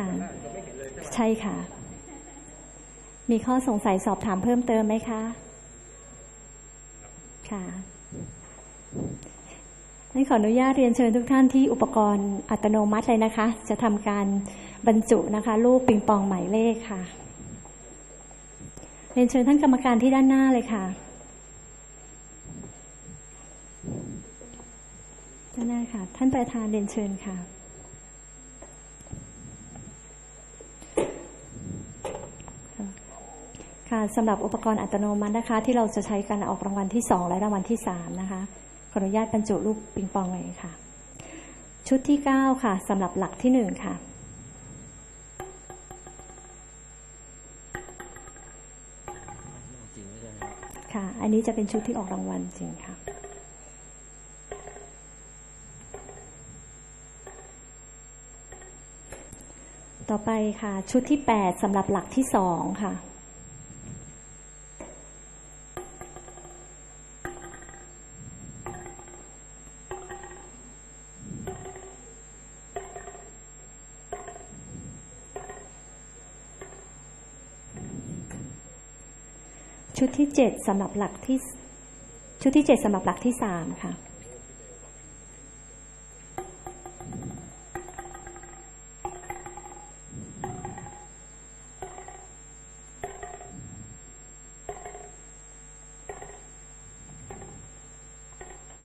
ค่ะ ใช่ค่ะ มีข้อสงสัยสอบถามเพิ่มเติมไหมคะ ค่ะงั้นขออนุญาตเรียนเชิญทุกท่านที่อุปกรณ์อัตโนมัติเลยนะคะ จะทำการบรรจุนะคะ ลูกปิงปองหมายเลขค่ะ เรียนเชิญท่านกรรมการที่ด้านหน้าเลยค่ะ ด้านหน้าค่ะ ท่านประธานเรียนเชิญค่ะ ค่ะสำหรับอุปกรณ์อัตโนมัตินะคะ ที่เราจะใช้กันออกรางวัลที่ 2 และรางวัลที่ 3 นะคะ ขออนุญาตบรรจุลูกปิงปองเลยค่ะ ชุดที่ 9 ค่ะสำหรับหลักที่ 1 ค่ะจริงไม่ได้ครับค่ะ อันนี้จะเป็นชุดที่ออกรางวัลจริงค่ะต่อไปค่ะ ชุดที่ 8สำหรับหลักที่ 2 ค่ะ ชุดที่เจ็ดสำหรับหลักที่ ชุดที่เจ็ดสำหรับหลักที่สามค่ะ